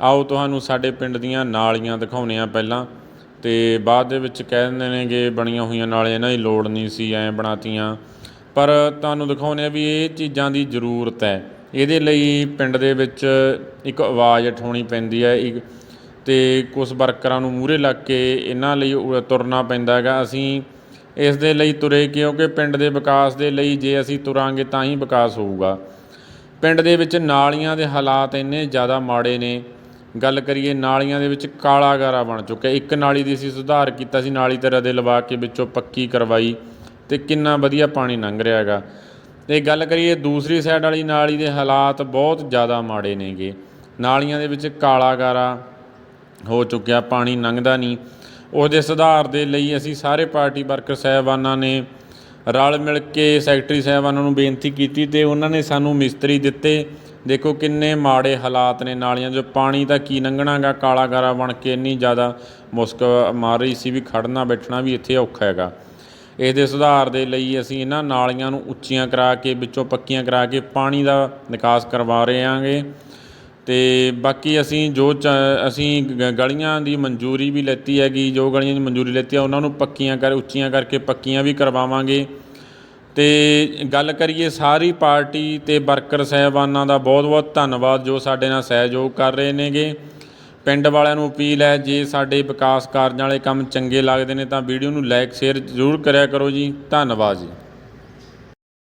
ਆਓ ਤੁਹਾਨੂੰ ਸਾਡੇ ਪਿੰਡ ਦੀਆਂ ਨਾਲੀਆਂ ਦਿਖਾਉਂਦੇ ਆ ਪਹਿਲਾਂ। ਤੇ ਬਾਅਦ ਦੇ ਵਿੱਚ ਕਹਿ ਦਿੰਦੇ ਨੇਗੇ ਬਣੀਆਂ ਹੋਈਆਂ ਨਾਲੀਆਂ, ਇਹਨਾਂ ਦੀ ਲੋੜ ਨਹੀਂ ਸੀ, ਐਂ ਬਣਾਤੀਆਂ। ਪਰ ਤੁਹਾਨੂੰ ਦਿਖਾਉਂਦੇ ਆ ਵੀ ਇਹ ਚੀਜ਼ਾਂ ਦੀ ਜ਼ਰੂਰਤ ਹੈ। ਇਹਦੇ ਲਈ ਪਿੰਡ ਦੇ ਵਿੱਚ ਇੱਕ ਆਵਾਜ਼ ਉਠਾਉਣੀ ਪੈਂਦੀ ਹੈ। ਇੱਕ ਤੇ ਕੁਝ ਵਰਕਰਾਂ ਨੂੰ ਮੂਹਰੇ ਲੱਗ ਕੇ ਇਹਨਾਂ ਲਈ ਉ- ਤੁਰਨਾ ਪੈਂਦਾ ਹੈਗਾ। ਅਸੀਂ ਇਸ ਦੇ ਲਈ ਤੁਰੇ ਕਿਉਂਕਿ ਪਿੰਡ ਦੇ ਵਿਕਾਸ ਦੇ ਲਈ ਜੇ ਅਸੀਂ ਤੁਰਾਂਗੇ ਤਾਂ ਹੀ ਵਿਕਾਸ ਹੋਊਗਾ। ਪਿੰਡ ਦੇ ਵਿੱਚ ਨਾਲੀਆਂ ਦੇ ਹਾਲਾਤ ਇੰਨੇ ਜ਼ਿਆਦਾ ਮਾੜੇ ਨੇ ਗੱਲ ਕਰੀਏ ਨਾਲੀਆਂ ਦੇ ਵਿੱਚ ਕਾਲਾ ਗਾਰਾ ਬਣ ਚੁੱਕਿਆ। ਇੱਕ ਨਾਲੀ ਦੀ ਅਸੀਂ ਸੁਧਾਰ ਕੀਤਾ ਸੀ, ਨਾਲੀ ਤੇ ਰਦੇ ਲਵਾ ਕੇ ਵਿੱਚੋਂ ਪੱਕੀ ਕਰਵਾਈ ਤੇ ਕਿੰਨਾ ਵਧੀਆ ਪਾਣੀ ਲੰਘ ਰਿਹਾ ਹੈਗਾ। ਤੇ ਗੱਲ ਕਰੀਏ ਦੂਸਰੀ ਸਾਈਡ ਵਾਲੀ ਨਾਲੀ ਦੇ ਹਾਲਾਤ ਬਹੁਤ ਜ਼ਿਆਦਾ ਮਾੜੇ ਨੇਗੇ। ਨਾਲੀਆਂ ਦੇ ਵਿੱਚ ਕਾਲਾ ਗਾਰਾ ਹੋ ਚੁੱਕਿਆ, ਪਾਣੀ ਲੰਘਦਾ ਨਹੀਂ। ਉਹਦੇ ਸੁਧਾਰ ਦੇ ਲਈ ਅਸੀਂ ਸਾਰੇ ਪਾਰਟੀ ਵਰਕਰ, ਸਾਹਿਬਾਨਾਂ ਨੇ ਰਲ ਮਿਲ ਕੇ ਸੈਕਟਰੀ ਸਾਹਿਬਾਨਾਂ ਨੂੰ ਬੇਨਤੀ ਕੀਤੀ ਤੇ ਉਹਨਾਂ ਨੇ ਸਾਨੂੰ ਮਿਸਤਰੀ ਦਿੱਤੇ। ਦੇਖੋ ਕਿੰਨੇ ਮਾੜੇ ਹਾਲਾਤ ਨੇ ਨਾਲੀਆਂ 'ਚ। ਪਾਣੀ ਤਾਂ ਕੀ ਲੰਘਣਾਗਾ ਕਾਲਾ ਗਾਰਾ ਬਣ ਕੇ ਇੰਨੀ ਜ਼ਿਆਦਾ ਮੁਸ਼ਕ ਮਾਰ ਰਹੀ ਸੀ ਵੀ ਖੜਨਾ ਬੈਠਣਾ ਵੀ ਇੱਥੇ ਔਖਾ ਹੈਗਾ। ਇਸ ਦੇ ਸੁਧਾਰ ਦੇ ਲਈ ਅਸੀਂ ਇਹਨਾਂ ਨਾਲੀਆਂ ਨੂੰ ਉੱਚੀਆਂ ਕਰਾ ਕੇ, ਵਿੱਚੋਂ ਪੱਕੀਆਂ ਕਰਾ ਕੇ ਪਾਣੀ ਦਾ ਨਿਕਾਸ ਕਰਵਾ ਰਹੇ ਹਾਂਗੇ। ਅਤੇ ਬਾਕੀ ਅਸੀਂ ਜੋ ਚ- ਅਸੀਂ ਗ- ਗਲੀਆਂ ਦੀ ਮਨਜ਼ੂਰੀ ਵੀ ਲੈਤੀ ਹੈਗੀ, ਜੋ ਗਲੀਆਂ ਦੀ ਮਨਜ਼ੂਰੀ ਲੈਤੀ ਹੈ ਉਹਨਾਂ ਨੂੰ ਪੱਕੀਆਂ ਕਰ, ਉੱਚੀਆਂ ਕਰਕੇ ਪੱਕੀਆਂ ਵੀ ਕਰਵਾਵਾਂਗੇ। ਅਤੇ ਗੱਲ ਕਰੀਏ ਸਾਰੀ ਪਾਰਟੀ ਅਤੇ ਵਰਕਰ ਸਾਹਿਬਾਨਾਂ ਦਾ ਬਹੁਤ-ਬਹੁਤ ਧੰਨਵਾਦ, ਜੋ ਸਾਡੇ ਨਾਲ ਸਹਿਯੋਗ ਕਰ ਰਹੇ ਨੇਗੇ। ਪਿੰਡ ਵਾਲਿਆਂ ਨੂੰ ਅਪੀਲ ਹੈ, ਜੇ ਸਾਡੇ ਵਿਕਾਸ ਕਾਰਜਾਂ ਵਾਲੇ ਕੰਮ ਚੰਗੇ ਲੱਗਦੇ ਨੇ ਤਾਂ ਵੀਡੀਓ ਨੂੰ ਲਾਈਕ, ਸ਼ੇਅਰ ਜ਼ਰੂਰ ਕਰਿਆ ਕਰੋ ਜੀ। ਧੰਨਵਾਦ ਜੀ।